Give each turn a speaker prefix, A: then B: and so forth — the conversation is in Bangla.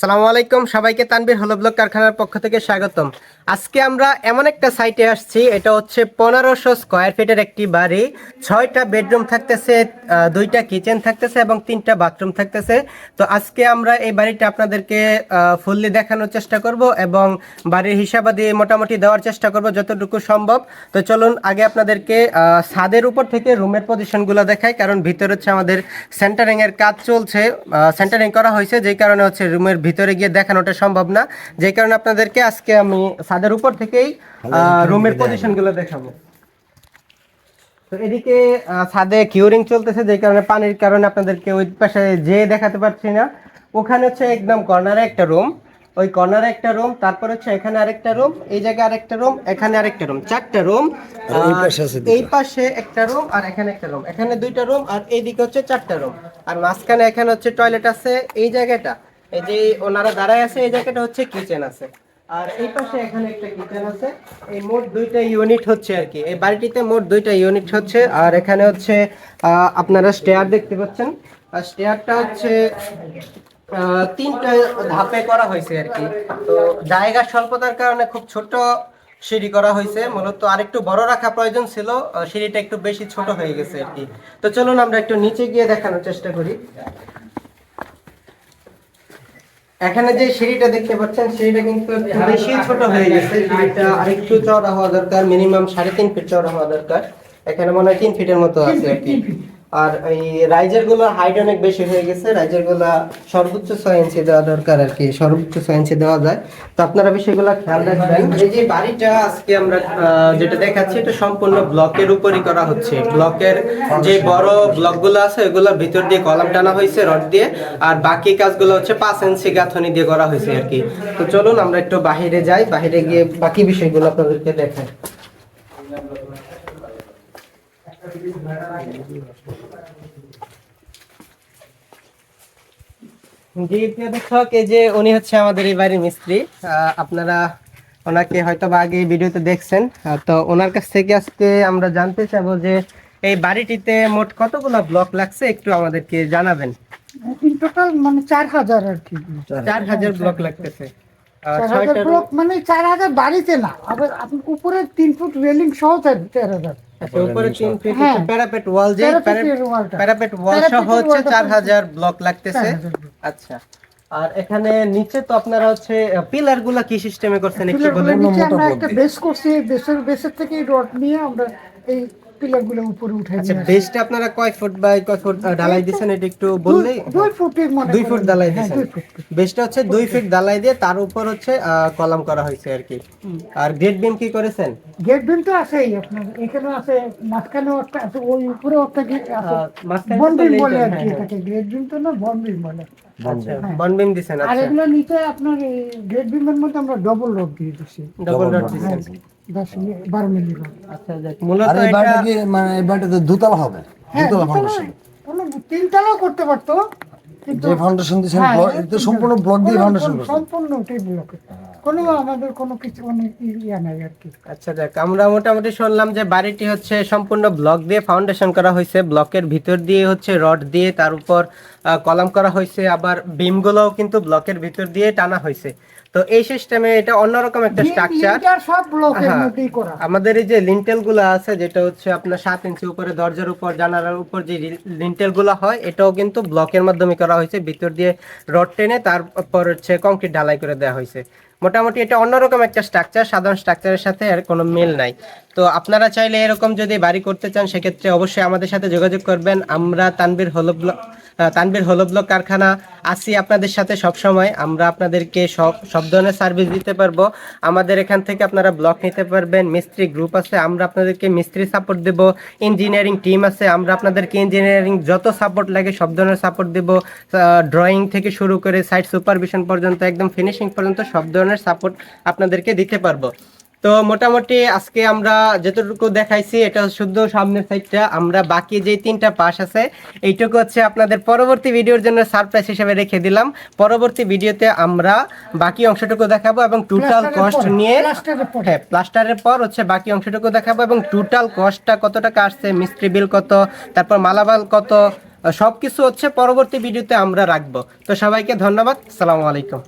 A: সালামু আলাইকুম। সবাইকে তানবির হলো ব্লক কারখানার পক্ষ থেকে স্বাগতম। আজকে আমরা এমন একটা সাইটে আসছি, এটা হচ্ছে পনেরোশো স্কোয়ার ফিটের একটি বাড়ি। ছয়টা বেডরুম থাকতেছে দুইটা কিচেন থাকতেছে এবং তিনটা বাথরুম থাকতেছে। তো আজকে আমরা এই বাড়িটা আপনাদেরকে ফুললি দেখানোর চেষ্টা করব এবং বাড়ির হিসাবাদি মোটামুটি দেওয়ার চেষ্টা করব যতটুকু সম্ভব। তো চলুন, আগে আপনাদেরকে ছাদের উপর থেকে রুমের পজিশনগুলো দেখাই, কারণ ভিতরে হচ্ছে আমাদের সেন্টারিং এর কাজ চলছে। সেন্টারিং করা হয়েছে, যেই কারণে হচ্ছে রুমের ভিতরে গিয়ে দেখানোটা সম্ভব না। যেই কারণে আপনাদেরকে আজকে আমি ছাদের উপর থেকেই রুমের পজিশনগুলো দেখাবো। তো এদিকে ছাদে কিউরিং চলতেছে যে কারণে পানির কারণে আপনাদেরকে ওই পাশে যে দেখাতে পারছি না। ওখানে হচ্ছে একদম কর্নারে একটা রুম ওই কর্নারে একটা রুম তারপর হচ্ছে এখানে আরেকটা রুম এই জায়গায় আরেকটা রুম এখানে আরেকটা রুম চারটা রুম।
B: এই পাশে
A: একটা রুম আর এখানে একটা রুম এখানে দুইটা রুম আর এইদিকে হচ্ছে চারটা রুম আর মাঝখানে এখানে হচ্ছে টয়লেট আছে এই জায়গাটা। এই যে ওনারা দাঁড়ায় আছে, এই জায়গাটা হচ্ছে কিচেন আছে। আর এই পাশে এখানে একটা কিচেন আছে। এই মোট দুইটা ইউনিট হচ্ছে আর কি। এই বাড়িটিতে মোট দুইটা ইউনিট হচ্ছে। আর এখানে হচ্ছে আপনারা স্টেয়ার দেখতে পাচ্ছেন। আর স্টেয়ারটা হচ্ছে তিনটা ধাপে করা হয়েছে আর কি। তো জায়গা স্বল্পতার কারণে খুব ছোট সিঁড়ি করা হয়েছে। মূলত আরেকটু বড় রাখা প্রয়োজন ছিল। সিঁড়িটা একটু বেশি ছোট হয়ে গেছে আর কি। তো চলুন আমরা একটু নিচে গিয়ে দেখানোর চেষ্টা করি। এখানে যে সিঁড়িটা দেখতে পাচ্ছেন সিঁড়িটা কিন্তু একটু বেশি ছোট হয়ে গেছে। সিঁড়িটা আরেকটু চওড়া হওয়া দরকার মিনিমাম সাড়ে তিন ফিট চওড়া হওয়া দরকার। এখানে মনে হয় তিন ফিটের মতো আছে আর কি। আর এই রাইজারগুলো হাইট অনেক বেশি হয়ে গেছে। রাইজারগুলা সর্বোচ্চ ছয় ইঞ্চি দেওয়া দরকার আর কি, সর্বোচ্চ ছয় ইঞ্চি দেওয়া যায়। তো আপনারা বিষয়গুলো খেয়াল রাখবেন। এই যে বাড়িটা আজকে আমরা যেটা দেখাচ্ছি, এটা সম্পূর্ণ ব্লকের উপরই করা হচ্ছে। ব্লকের যে বড় ব্লকগুলো আছে ওগুলোর ভিতর দিয়ে কলাম টানা হয়েছে, রড দিয়ে। আর বাকি কাজগুলো হচ্ছে পাঁচ ইঞ্চি গাঁথনি দিয়ে করা হয়েছে আর কি। তো চলুন, আমরা একটু বাহিরে যাই। বাহিরে গিয়ে বাকি বিষয়গুলো আপনাদেরকে দেখাই। জি প্রিয় দর্শক এই যে উনি হচ্ছে আমাদের এই বাড়ির মিস্ত্রি আপনারা ওনাকে হয়তো বা আগে ভিডিওতে দেখছেন তো ওনার কাছ থেকে আজকে আমরা জানতে চাবো যে এই বাড়িটিতে মোট কতগুলো ব্লক লাগছে একটু আমাদেরকে জানাবেন।
C: ইন টোটাল মানে চার হাজার আর কি।
A: চার হাজার ব্লক লাগতেছে।
C: চার হাজার ব্লক মানে চার হাজার বাড়িতে না আবার আপনি উপরে তিন ফুট রেলিং সহ চার চার হাজার।
A: আচ্ছা উপরে তিন ফিট। প্যারাপেট ওয়াল যে প্যারাপেট ওয়াল সহ হচ্ছে
C: ওয়ালটা
A: চার
C: তো-
A: হাজার ব্লক লাগতেছে। আচ্ছা। আর এখানে নিচে তো আপনারা হচ্ছে পিলারগুলা কি সিস্টেমে করছেন একটু বলেন?
C: আমরা একটা বেস করছি বেসের বেসের থেকে রড নিয়ে আমরা এই পিলারগুলো উপরে উঠাই
A: আচ্ছা বেসটা আপনারা কয় ফুট বাই কয় ফুট ঢালাই দিয়েছেন এটা একটু বললেই
C: দুই- দুই ফুটের মানে
A: দুই ফুট ঢালাই
C: হ্যাঁ,
A: দিয়েছেন বেসটা হচ্ছে দুই ফিট। ঢালাই দিয়ে তার উপর হচ্ছে কলাম করা হয়েছে আর কি। আর গেট বিম কি করেছেন?
C: গেট বিম তো আছেই আপনার এখানে আছে মাঝখানেও একটা আছে ওই উপরে একটা গেট আছে।
A: মাঝখানে
C: বন বিম বলে আর
A: হ্যাঁ,
C: কি
A: হ্যাঁ।
C: এটাকে গেট বিম তো না বন বিম বলে।
A: আচ্ছা বন বিম
C: আর
A: আচ্ছা।
C: এগুলো নিচে আপনার গেট বিমের মধ্যে আমরা ডবল রড দিয়ে দিচ্ছি
A: ডবল রড দিছেন। আচ্ছা যাক মূলত এটা
B: কি মানে দুতলা হবে
C: হ্যাঁ
B: দুতলা ফাউন্ডেশন
C: কোনো তিনতলাও করতে পারতো
B: যে ফাউন্ডেশন দিয়েছেন
C: হ্যাঁ,
B: এটা তো সম্পূর্ণ ব্লক দিয়ে ফাউন্ডেশন
C: সম্পূর্ণ ওটাই ব্লকে কোনো আমাদের কোনো কিছু অনেক ইয়া নাই আর কি।
A: আচ্ছা দেখ আমরা মোটামুটি শুনলাম যে বাড়িটি হচ্ছে সম্পূর্ণ ব্লক দিয়ে ফাউন্ডেশন করা হয়েছে। ব্লকের ভিতর দিয়ে হচ্ছে রড দিয়ে তার উপর কলাম করা হয়েছে। আবার বিমগুলোও কিন্তু ব্লকের ভিতর দিয়ে টানা হয়েছে। তো এই সিস্টেমে এটা অন্যরকম একটা স্ট্রাকচার
C: সব ব্লকের
A: হ্যাঁ।
C: মধ্যেই করা।
A: আমাদের এই যে লিন্টেলগুলো আছে যেটা হচ্ছে আপনার সাত ইঞ্চি উপরে দরজার উপর জানালার উপর যে লিন্টেলগুলো হয় এটাও কিন্তু ব্লকের মাধ্যমে করা হয়েছে। ভিতর দিয়ে রড টেনে তারপর হচ্ছে কংক্রিট ঢালাই করে দেওয়া হয়েছে। মোটামুটি এটা অন্যরকম একটা স্ট্রাকচার সাধারণ স্ট্রাকচারের সাথে এর কোনো মিল নাই। তো আপনারা চাইলে এরকম যদি বাড়ি করতে চান, সেক্ষেত্রে অবশ্যই আমাদের সাথে যোগাযোগ করবেন। আমরা তানবীর হলো তানবীর হলো ব্লক কারখানা। আছি আপনাদের সাথে সব সময় আমরা আপনাদেরকে সব সব ধরনের সার্ভিস দিতে পারব। আমাদের এখান থেকে আপনারা ব্লক নিতে পারবেন। মিস্ত্রি গ্রুপ আছে, আমরা আপনাদেরকে মিস্ত্রি সাপোর্ট দেব। ইঞ্জিনিয়ারিং টিম আছে, আমরা আপনাদেরকে ইঞ্জিনিয়ারিং যত সাপোর্ট লাগে, সব ধরনের সাপোর্ট দেব। ড্রয়িং থেকে শুরু করে সাইট সুপারভিশন পর্যন্ত, একদম ফিনিশিং পর্যন্ত সব ধরনের সাপোর্ট আপনাদেরকে দিতে পারব। তো মোটামুটি আজকে আমরা যতটুকু দেখাইছি এটা শুদ্ধ সামনের সাইডটা। আমরা বাকি যে তিনটা পাশ আছে এইটুকু হচ্ছে আপনাদের পরবর্তী ভিডিওর জন্য সারপ্রাইজ হিসেবে রেখে দিলাম। পরবর্তী ভিডিওতে আমরা বাকি অংশটুকু দেখাবো এবং টোটাল কস্ট নিয়ে
C: প্লাস্টারের
A: হ্যাঁ প্লাস্টারের পর হচ্ছে বাকি অংশটুকু দেখাবো এবং টোটাল কস্টটা কত টাকা আসছে মিস্ত্রি বিল কত তারপর মালামাল কত সবকিছু হচ্ছে পরবর্তী ভিডিওতে আমরা রাখব। তো সবাইকে ধন্যবাদ সালামু আলাইকুম।